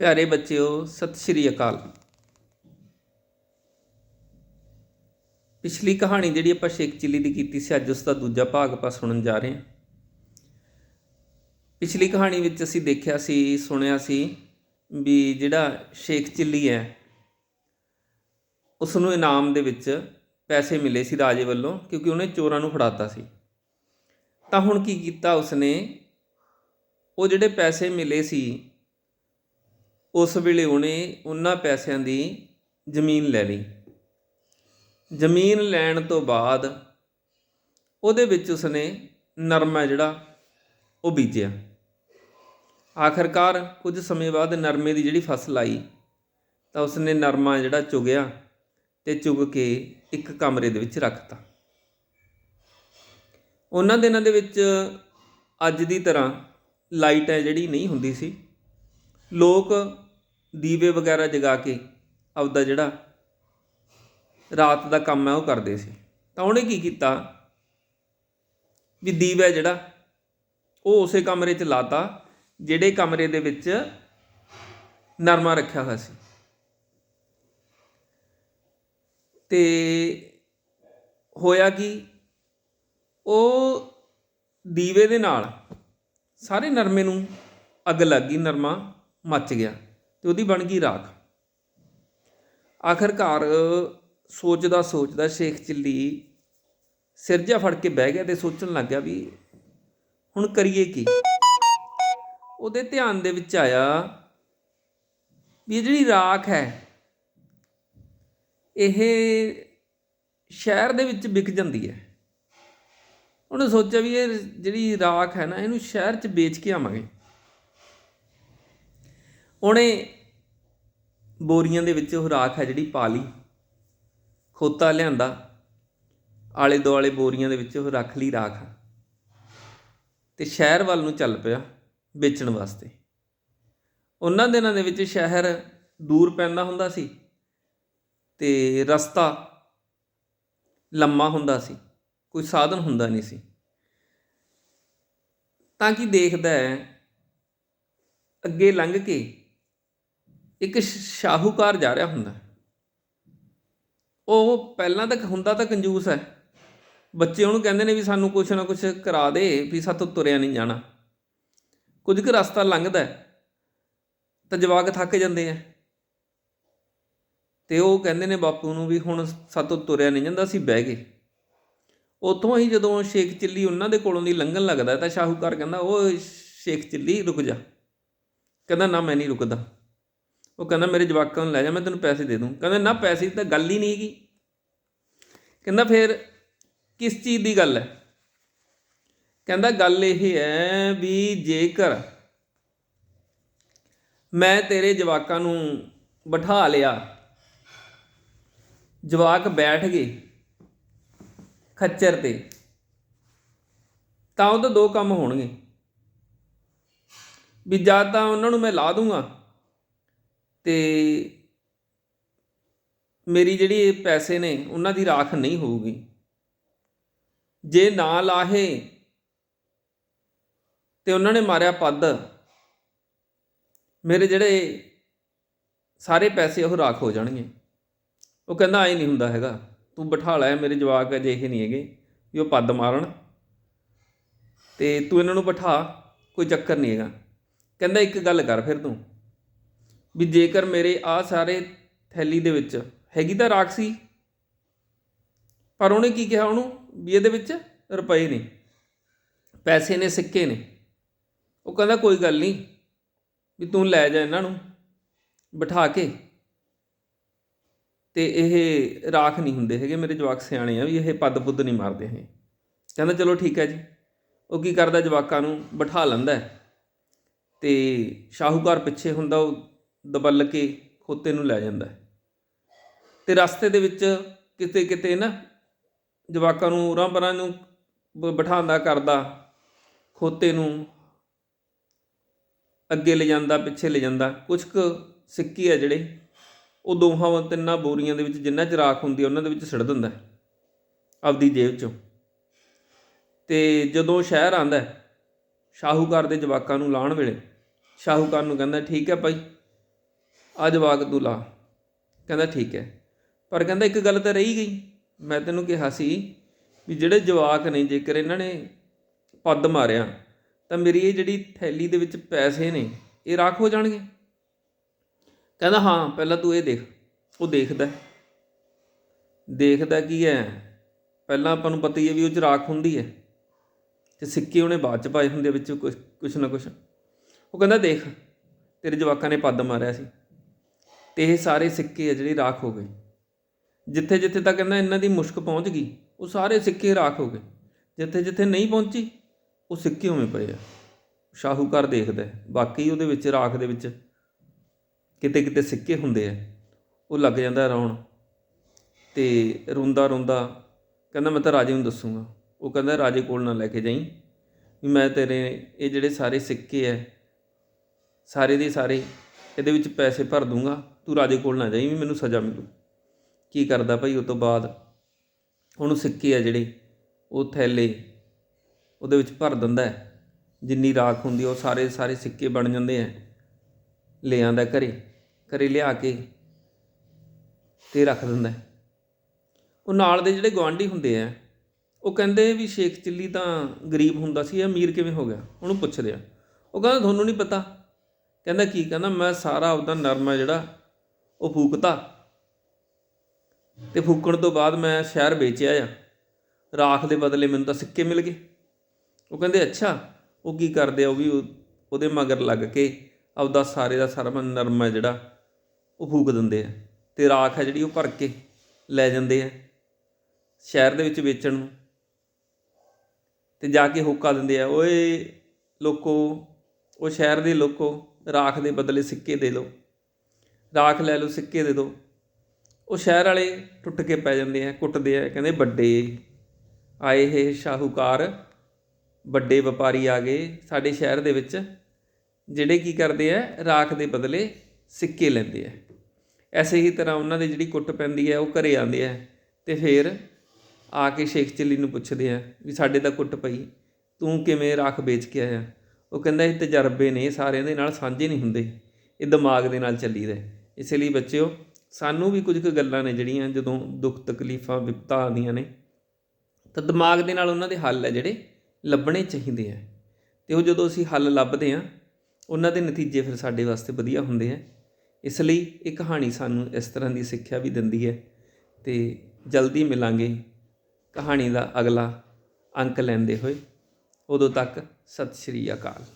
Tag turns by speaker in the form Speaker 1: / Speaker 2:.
Speaker 1: ਪਿਆਰੇ ਬੱਚਿਓ, ਸਤਿ ਸ਼੍ਰੀ ਅਕਾਲ। ਪਿਛਲੀ ਕਹਾਣੀ ਜਿਹੜੀ ਆਪਾਂ ਸ਼ੇਖ ਚਿੱਲੀ ਦੀ ਕੀਤੀ ਸੀ, ਅੱਜ ਉਸ ਦਾ ਦੂਜਾ ਭਾਗ ਆਪਾਂ ਸੁਣਨ ਜਾ ਰਹੇ ਹਾਂ। ਪਿਛਲੀ ਕਹਾਣੀ ਵਿੱਚ ਅਸੀਂ ਦੇਖਿਆ ਸੀ, ਸੁਣਿਆ ਸੀ ਵੀ ਜਿਹੜਾ ਸ਼ੇਖ ਚਿੱਲੀ ਹੈ ਉਸ ਨੂੰ ਇਨਾਮ ਦੇ ਵਿੱਚ ਪੈਸੇ ਮਿਲੇ ਸੀ ਰਾਜੇ ਵੱਲੋਂ, ਕਿਉਂਕਿ ਉਹਨੇ ਚੋਰਾਂ ਨੂੰ ਫੜਾਤਾ ਸੀ। ਤਾਂ ਹੁਣ ਕੀ ਕੀਤਾ ਉਸਨੇ, ਉਹ ਜਿਹੜੇ ਪੈਸੇ ਮਿਲੇ ਸੀ ਉਸ ਵੇਲੇ ਉਹਨੇ ਉਹਨਾਂ ਪੈਸਿਆਂ ਦੀ ਜ਼ਮੀਨ ਲੈ ਲਈ। ਜ਼ਮੀਨ ਲੈਣ ਤੋਂ ਬਾਅਦ ਉਹਦੇ ਵਿੱਚ ਉਸਨੇ ਨਰਮਾ ਜਿਹੜਾ ਉਹ ਬੀਜਿਆ। ਆਖਰਕਾਰ ਕੁਝ ਸਮੇਂ ਬਾਅਦ ਨਰਮੇ ਦੀ ਜਿਹੜੀ ਫਸਲ ਆਈ ਤਾਂ ਉਸਨੇ ਨਰਮਾ ਜਿਹੜਾ ਚੁਗਿਆ ਤੇ ਚੁਗ ਕੇ ਇੱਕ ਕਮਰੇ ਦੇ ਵਿੱਚ ਰੱਖਤਾ ਉਹਨਾਂ ਦਿਨਾਂ ਦੇ ਵਿੱਚ ਅੱਜ ਦੀ ਤਰ੍ਹਾਂ ਲਾਈਟ ਹੈ ਜਿਹੜੀ ਨਹੀਂ ਹੁੰਦੀ ਸੀ। ਲੋਕ ਦੀਵੇ ਵਗੈਰਾ ਜਗਾ ਕੇ ਆਪਦਾ ਜਿਹੜਾ ਰਾਤ ਦਾ ਕੰਮ ਹੈ ਉਹ ਕਰਦੇ ਸੀ। ਤਾਂ ਉਹਨੇ ਕੀ ਕੀਤਾ? ਵੀ ਦੀਵਾ ਜਿਹੜਾ, ਉਹ ਉਸੇ ਕਮਰੇ 'ਚ ਲਾਤਾ, ਜਿਹੜੇ ਕਮਰੇ ਦੇ ਵਿੱਚ ਨਰਮਾ ਰੱਖਿਆ ਹੋਇਆ ਸੀ। ਤੇ ਹੋਇਆ ਕਿ? ਉਹ ਦੀਵੇ ਦੇ ਨਾਲ ਸਾਰੇ ਨਰਮੇ ਨੂੰ ਅੱਗ ਲੱਗ ਗਈ, ਨਰਮਾ ਮੱਚ ਗਿਆ। ਤੇ ਉਹਦੀ ਬਣ ਗਈ ਰਾਖ। ਆਖਰਕਾਰ ਸੋਚਦਾ ਸੋਚਦਾ ਸ਼ੇਖ ਚਿੱਲੀ ਸਿਰਜਾ ਫੜ ਕੇ ਬਹਿ ਗਿਆ ਤੇ ਸੋਚਣ ਲੱਗ ਗਿਆ ਵੀ ਹੁਣ ਕਰੀਏ ਕੀ? ਉਹਦੇ ਧਿਆਨ ਦੇ ਵਿੱਚ ਆਇਆ ਵੀ ਇਹ ਜਿਹੜੀ ਰਾਖ ਹੈ, ਇਹ ਸ਼ਹਿਰ ਦੇ ਵਿੱਚ ਵਿਕ ਜਾਂਦੀ ਹੈ। ਉਹਨੇ ਸੋਚਿਆ ਵੀ ਇਹ ਜਿਹੜੀ ਰਾਖ ਹੈ ਨਾ, ਇਹਨੂੰ ਸ਼ਹਿਰ 'ਚ ਵੇਚ ਕੇ ਆਵਾਂਗੇ। ਉਹਨੇ ਬੋਰੀਆਂ ਦੇ ਵਿੱਚ ਉਹ ਰਾਖ ਹੈ ਜਿਹੜੀ ਪਾ ਲਈ ਖੋਤਾ ਲਿਆਂਦਾ, ਆਲੇ ਦੁਆਲੇ ਬੋਰੀਆਂ ਦੇ ਵਿੱਚ ਉਹ ਰੱਖ ਲਈ ਰਾਖ। ਤੇ ਸ਼ਹਿਰ ਵੱਲ ਨੂੰ ਚੱਲ ਪਿਆ ਵੇਚਣ ਵਾਸਤੇ। ਉਹਨਾਂ ਦਿਨਾਂ ਦੇ ਵਿੱਚ ਸ਼ਹਿਰ ਦੂਰ ਪੈਂਦਾ ਹੁੰਦਾ ਸੀ ਤੇ ਰਸਤਾ ਲੰਮਾ ਹੁੰਦਾ ਸੀ, ਕੋਈ ਸਾਧਨ ਹੁੰਦਾ ਨਹੀਂ ਸੀ। ਤਾਂ ਕਿ ਦੇਖਦਾ ਹੈ, ਅੱਗੇ ਲੰਘ ਕੇ ਇੱਕ ਸ਼ਾਹੂਕਾਰ ਜਾ ਰਿਹਾ ਹੁੰਦਾ। ਉਹ ਪਹਿਲਾਂ ਤੱਕ, ਹੁੰਦਾ ਤਾਂ ਕੰਜੂਸ ਹੈ। ਬੱਚੇ ਉਹਨੂੰ ਕਹਿੰਦੇ ਨੇ ਵੀ ਸਾਨੂੰ ਕੁਛ ਨਾ ਕੁਛ ਕਰਾ ਦੇ ਵੀ ਸਾਤੋਂ ਤੁਰਿਆ ਨਹੀਂ ਜਾਣਾ। ਕੁਝ ਕੁ ਰਸਤਾ ਲੰਘਦਾ ਤਾਂ ਜਵਾਕ ਥੱਕ ਜਾਂਦੇ ਆ। ਤੇ ਉਹ ਕਹਿੰਦੇ ਨੇ ਬਾਪੂ ਨੂੰ ਵੀ ਹੁਣ ਸਾਤੋਂ ਤੁਰਿਆ ਨਹੀਂ ਜਾਂਦਾ, ਅਸੀਂ ਬਹਿ ਗਏ। ਉੱਥੋਂ ਹੀ ਜਦੋਂ ਸ਼ੇਖ ਚਿੱਲੀ ਉਹਨਾਂ ਦੇ ਕੋਲੋਂ ਦੀ ਲੰਘਣ ਲੱਗਦਾ ਤਾਂ ਸ਼ਾਹੂਕਾਰ ਕਹਿੰਦਾ ਉਹ ਸ਼ੇਖ ਚਿੱਲੀ, ਰੁਕ ਜਾ। ਕਹਿੰਦਾ, ਨਾ, ਮੈਂ ਨਹੀਂ ਰੁਕਦਾ। ਉਹ ਕਹਿੰਦਾ, ਮੇਰੇ ਜਵਾਕਾਂ ਨੂੰ ਲੈ ਜਾ, ਮੈਂ ਤੈਨੂੰ ਪੈਸੇ ਦੇ ਦੂੰ। ਕਹਿੰਦਾ, ਨਾ, ਪੈਸੇ ਦੀ ਤਾਂ ਗੱਲ ਹੀ ਨਹੀਂ ਹੈਗੀ। ਕਹਿੰਦਾ, ਫਿਰ ਕਿਸ ਚੀਜ਼ ਦੀ ਗੱਲ ਹੈ? ਕਹਿੰਦਾ, ਗੱਲ ਇਹ ਹੈ ਵੀ ਜੇਕਰ ਮੈਂ ਤੇਰੇ ਜਵਾਕਾਂ ਨੂੰ ਬਿਠਾ ਲਿਆ, ਜਵਾਕ ਬੈਠ ਗਏ ਖੱਚਰ ਤੇ, ਤਾਂ ਉਹ ਤਾਂ ਦੋ ਕੰਮ ਹੋਣਗੇ। ਵੀ ਜਾਂ ਤਾਂ ਉਹਨਾਂ ਨੂੰ ਮੈਂ ਲਾ ਦੂੰਗਾ ਤੇ ਮੇਰੀ ਜਿਹੜੀ ਇਹ ਪੈਸੇ ਨੇ, ਉਹਨਾਂ ਦੀ ਰਾਖ ਨਹੀਂ ਹੋਊਗੀ। ਜੇ ਨਾ ਲਾਹੇ, ਤੇ ਉਹਨਾਂ ਨੇ ਮਾਰਿਆ ਪੱਦ, ਮੇਰੇ ਜਿਹੜੇ ਸਾਰੇ ਪੈਸੇ ਉਹ ਰਾਖ ਹੋ ਜਾਣਗੇ। ਉਹ ਕਹਿੰਦਾ ਐ ਨਹੀਂ ਹੁੰਦਾ ਹੈਗਾ। ਤੂੰ ਬਿਠਾ ਲੈ, ਮੇਰੇ ਜਵਾਕ ਅਜੇ ਇਹ ਨਹੀਂ ਹੈਗੇ ਵੀ ਉਹ ਪੱਦ ਮਾਰਨ। ਤੇ ਤੂੰ ਇਹਨਾਂ ਨੂੰ ਬਿਠਾ, ਕੋਈ ਚੱਕਰ ਨਹੀਂ ਹੈਗਾ। ਕਹਿੰਦਾ, ਇੱਕ ਗੱਲ ਕਰ ਫਿਰ ਤੂੰ। ਵੀ ਜੇਕਰ ਮੇਰੇ ਆ ਸਾਰੇ ਥੈਲੀ ਦੇ ਵਿੱਚ ਹੈਗੀ ਤਾਂ ਰਾਖ ਸੀ ਪਰ ਉਹਨੇ ਕੀ ਕਿਹਾ ਉਹਨੂੰ? ਵੀ ਇਹਦੇ ਵਿੱਚ ਰੁਪਏ ਨੇ। ਪੈਸੇ ਨੇ, ਸਿੱਕੇ ਨੇ। ਉਹ ਕਹਿੰਦਾ, ਕੋਈ ਗੱਲ ਨਹੀਂ। ਵੀ ਤੂੰ ਲੈ ਜਾ ਇਹਨਾਂ ਨੂੰ ਬਿਠਾ ਕੇ। ਤੇ ਇਹ ਰਾਖ ਨਹੀਂ ਹੁੰਦੇ ਹੈਗੇ ਮੇਰੇ ਜਵਾਕ ਸਿਆਣੇ ਆ, ਵੀ ਇਹ ਪੱਦ ਪੁੱਦ ਨਹੀਂ ਮਾਰਦੇ ਹੈ ਕਹਿੰਦਾ, ਚਲੋ ਠੀਕ ਹੈ ਜੀ। ਉਹ ਕੀ ਕਰਦਾ, ਜਵਾਕਾਂ ਨੂੰ ਬਿਠਾ ਲੈਂਦਾ ਤੇ ਸ਼ਾਹੂਕਾਰ ਪਿੱਛੇ ਹੁੰਦਾ, ਉਹ ਦਬਲ ਕੇ ਖੋਤੇ ਨੂੰ ਲੈ ਜਾਂਦਾ ਤੇ ਰਸਤੇ ਦੇ ਵਿੱਚ ਕਿਤੇ ਕਿਤੇ ਨਾ ਜਵਾਕਾਂ ਨੂੰ ਉਰਾਂ ਪਰਾਂ ਨੂੰ ਬਿਠਾਉਂਦਾ ਕਰਦਾ ਖੋਤੇ ਨੂੰ ਅੱਗੇ ਲੈ ਜਾਂਦਾ, ਪਿੱਛੇ ਲੈ ਜਾਂਦਾ। ਕੁਝ ਕੁ ਸਿੱਕੇ ਆ ਜਿਹੜੇ, ਉਹ ਦੋਹਾਂ ਤਿੰਨਾਂ ਬੋਰੀਆਂ ਦੇ ਵਿੱਚ ਜਿੰਨਾ ਚ ਹੁੰਦੀ ਉਹਨਾਂ ਦੇ ਵਿੱਚ ਸਿੱਟ ਦਿੰਦਾ ਆਪਦੀ ਜੇਬ ਚੋਂ। ਤੇ ਜਦੋਂ ਸ਼ਹਿਰ ਆਂਦਾ ਸ਼ਾਹੂਕਾਰ ਦੇ ਜਵਾਕਾਂ ਨੂੰ ਲਾਉਣ ਵੇਲੇ, ਸ਼ਾਹੂਕਾਰ ਨੂੰ ਕਹਿੰਦਾ, ਠੀਕ ਹੈ ਭਾਈ ਆ ਜਵਾਕ ਤੂੰ ਲਾ। ਕਹਿੰਦਾ ਠੀਕ ਹੈ। ਪਰ ਕਹਿੰਦਾ ਇੱਕ ਗੱਲ ਤਾਂ ਰਹੀ ਗਈ। ਮੈਂ ਤੈਨੂੰ ਕਿਹਾ ਸੀ ਵੀ ਜਿਹੜੇ ਜਵਾਕ ਨੇ, ਜੇਕਰ ਇਹਨਾਂ ਨੇ ਪੱਦ ਮਾਰਿਆ, ਤਾਂ ਮੇਰੀ ਇਹ ਜਿਹੜੀ ਥੈਲੀ ਦੇ ਵਿੱਚ ਪੈਸੇ ਨੇ, ਇਹ ਰਾਖ ਹੋ ਜਾਣਗੇ। ਕਹਿੰਦਾ ਹਾਂ, ਪਹਿਲਾਂ ਤੂੰ ਇਹ ਦੇਖ। ਉਹ ਦੇਖਦਾ ਦੇਖਦਾ ਕੀ ਹੈ? ਪਹਿਲਾਂ ਆਪਾਂ ਨੂੰ ਪਤਾ ਹੀ ਹੈ ਵੀ ਉਹ ਚ ਰਾਖ ਹੁੰਦੀ ਹੈ। ਤੇ ਸਿੱਕੇ ਉਹਨੇ ਬਾਅਦ ਚ ਪਾਏ ਹੁੰਦੇ ਵਿੱਚ ਕੁਛ ਕੁਛ ਨਾ ਕੁਛ। ਉਹ ਕਹਿੰਦਾ ਦੇਖ, ਤੇਰੇ ਜਵਾਕਾਂ ਨੇ ਪੱਦ ਮਾਰਿਆ ਸੀ। ਤੇ ਇਹ ਸਾਰੇ ਸਿੱਕੇ ਆ ਜਿਹੜੇ ਰਾਖ ਹੋ ਗਏ। ਜਿੱਥੇ ਜਿੱਥੇ ਤੱਕ ਕਹਿੰਦਾ ਇਹਨਾਂ ਦੀ ਮੁਸ਼ਕ ਪਹੁੰਚ ਗਈ, ਉਹ ਸਾਰੇ ਸਿੱਕੇ ਰਾਖ ਹੋ ਗਏ। ਜਿੱਥੇ ਜਿੱਥੇ ਨਹੀਂ ਪਹੁੰਚੀ, ਉਹ ਸਿੱਕੇ ਉਵੇਂ ਪਏ ਆ। ਸ਼ਾਹੂਕਾਰ ਦੇਖਦਾ ਬਾਕੀ ਉਹਦੇ ਵਿੱਚ ਰਾਖ ਦੇ ਵਿੱਚ ਕਿਤੇ ਕਿਤੇ ਸਿੱਕੇ ਹੁੰਦੇ ਆ। ਉਹ ਲੱਗ ਜਾਂਦਾ ਰੌਣ। ਤੇ ਰੋਂਦਾ ਰੋਂਦਾ ਕਹਿੰਦਾ, ਮੈਂ ਤਾਂ ਰਾਜੇ ਨੂੰ ਦੱਸੂਗਾ। ਉਹ ਕਹਿੰਦਾ, ਰਾਜੇ ਕੋਲ ਨਾ ਲੈ ਕੇ ਜਾਈਂ, ਵੀ ਮੈਂ ਤੇਰੇ ਇਹ ਜਿਹੜੇ ਸਾਰੇ ਸਿੱਕੇ ਐ ਸਾਰੇ ਦੇ ਸਾਰੇ ਇਹਦੇ ਵਿੱਚ ਪੈਸੇ ਭਰ ਦੂੰਗਾ ਤੂੰ ਰਾਜੇ ਕੋਲ ਨਾ ਜਾਈ, ਵੀ ਮੈਨੂੰ ਸਜ਼ਾ ਮਿਲੂ। ਕੀ ਕਰਦਾ ਭਾਈ ਉਹ ਤੋਂ ਬਾਅਦ? ਉਹਨੂੰ ਸਿੱਕੇ ਆ ਜਿਹੜੇ, ਉਹ ਥੈਲੇ, ਉਹਦੇ ਵਿੱਚ ਭਰ ਦਿੰਦਾ ਜਿੰਨੀ ਰਾਖ ਹੁੰਦੀ ਉਹ ਸਾਰੇ ਸਾਰੇ ਸਿੱਕੇ ਬਣ ਜਾਂਦੇ ਆ। ਲੈ ਆਂਦਾ ਘਰੇ ਘਰੇ ਲਿਆ ਕੇ ਤੇ ਰੱਖ ਦਿੰਦਾ ਉਹ ਨਾਲ ਦੇ ਜਿਹੜੇ ਗਵਾਂਢੀ ਹੁੰਦੇ ਆ, ਉਹ ਕਹਿੰਦੇ ਵੀ ਸ਼ੇਖ ਚਿੱਲੀ ਤਾਂ ਗਰੀਬ ਹੁੰਦਾ ਸੀ, ਇਹ ਅਮੀਰ ਕਿਵੇਂ ਹੋ ਗਿਆ? ਉਹਨੂੰ ਪੁੱਛਦੇ ਆ। ਉਹ ਕਹਿੰਦਾ, ਤੁਹਾਨੂੰ ਨਹੀਂ ਪਤਾ? ਕਹਿੰਦਾ, ਕੀ? ਕਹਿੰਦਾ, ਮੈਂ ਸਾਰਾ ਆਪਦਾ ਨਰਮਾ ਜਿਹੜਾ ਉਹ ਫੂਕਤਾ। ਤੇ ਫੂਕਣ ਤੋਂ ਬਾਅਦ ਮੈਂ ਸ਼ਹਿਰ ਵੇਚਿਆ ਆ। ਰਾਖ ਦੇ ਬਦਲੇ ਮੈਨੂੰ ਤਾਂ ਸਿੱਕੇ ਮਿਲ ਗਏ। ਉਹ ਕਹਿੰਦੇ, ਅੱਛਾ, ਉਹ ਕੀ ਕਰਦੇ ਆ? ਉਹ ਵੀ ਉਹਦੇ ਮਗਰ ਲੱਗ ਕੇ ਆਪਦਾ ਸਾਰੇ ਦਾ ਸਾਰਾ ਨਰਮਾ ਜਿਹੜਾ, ਉਹ ਫੂਕ ਦਿੰਦੇ ਆ। ਤੇ ਰਾਖ ਹੈ ਜਿਹੜੀ ਉਹ ਭਰ ਕੇ ਲੈ ਜਾਂਦੇ ਆ ਸ਼ਹਿਰ ਦੇ ਵਿੱਚ ਵੇਚਣ ਨੂੰ। ਤੇ ਜਾ ਕੇ ਹੋਕਾ ਦਿੰਦੇ ਆ, ਓਏ, ਲੋਕੋ, ਉਹ ਸ਼ਹਿਰ ਦੇ ਲੋਕੋ, ਰਾਖ ਦੇ ਬਦਲੇ ਸਿੱਕੇ ਦੇ ਲਓ। ਰਾਖ ਲੈ ਲਓ, ਸਿੱਕੇ ਦੇ ਦਿਓ ਉਹ ਸ਼ਹਿਰ ਵਾਲੇ ਟੁੱਟ ਕੇ ਪੈ ਜਾਂਦੇ ਆ, ਕੁੱਟਦੇ ਆ, ਕਹਿੰਦੇ ਵੱਡੇ। ਆਏ ਇਹ ਸ਼ਾਹੂਕਾਰ, ਵੱਡੇ ਵਪਾਰੀ ਆ ਗਏ ਸਾਡੇ ਸ਼ਹਿਰ ਦੇ ਵਿੱਚ, ਜਿਹੜੇ ਕੀ ਕਰਦੇ ਆ, ਰਾਖ ਦੇ ਬਦਲੇ ਸਿੱਕੇ ਲੈਂਦੇ ਆ। ਐਸੇ ਹੀ ਤਰ੍ਹਾਂ ਉਹਨਾਂ ਦੀ ਜਿਹੜੀ ਕੁੱਟ ਪੈਂਦੀ ਹੈ ਉਹ ਘਰੇ ਆਉਂਦੇ ਆ ਤੇ ਫਿਰ ਆ ਕੇ ਸ਼ੇਖ ਚਿੱਲੀ ਨੂੰ ਪੁੱਛਦੇ ਆ ਵੀ ਸਾਡੇ ਤਾਂ ਕੁੱਟ ਪਈ, ਤੂੰ ਕਿਵੇਂ ਰਾਖ ਵੇਚ ਕੇ ਆਇਆ? ਉਹ ਕਹਿੰਦਾ ਇਹ ਤਜਰਬੇ ਨੇ, ਸਾਰਿਆਂ ਦੇ ਨਾਲ ਸਾਂਝੇ ਨਹੀਂ ਹੁੰਦੇ। ਇਹ ਦਿਮਾਗ ਦੇ ਨਾਲ ਚੱਲੀਦਾ ਹੈ। ਇਸੇ ਲਈ ਬੱਚਿਓ, ਸਾਨੂੰ ਵੀ ਕੁਝ ਕੁ ਗੱਲਾਂ ਨੇ ਜਿਹੜੀਆਂ ਜਦੋਂ ਦੁੱਖ ਤਕਲੀਫਾਂ ਵਿਪਤਾ ਆਉਂਦੀਆਂ ਨੇ, ਤਾਂ ਦਿਮਾਗ ਦੇ ਨਾਲ ਉਹਨਾਂ ਦੇ ਹੱਲ ਹੈ ਜਿਹੜੇ ਲੱਭਣੇ ਚਾਹੀਦੇ ਆ ਤੇ ਉਹ ਜਦੋਂ ਅਸੀਂ ਹੱਲ ਲੱਭਦੇ ਆ ਉਹਨਾਂ ਦੇ ਨਤੀਜੇ ਫਿਰ ਸਾਡੇ ਵਾਸਤੇ ਵਧੀਆ ਹੁੰਦੇ ਆ ਇਸ ਲਈ ਇਹ ਕਹਾਣੀ ਸਾਨੂੰ ਇਸ ਤਰ੍ਹਾਂ ਦੀ ਸਿੱਖਿਆ ਵੀ ਦਿੰਦੀ ਹੈ। ਤੇ ਜਲਦੀ ਮਿਲਾਂਗੇ ਕਹਾਣੀ ਦਾ ਅਗਲਾ ਅੰਕ ਲੈਂਦੇ ਹੋਏ। ਉਦੋਂ ਤੱਕ ਸਤਿ ਸ਼੍ਰੀ ਅਕਾਲ।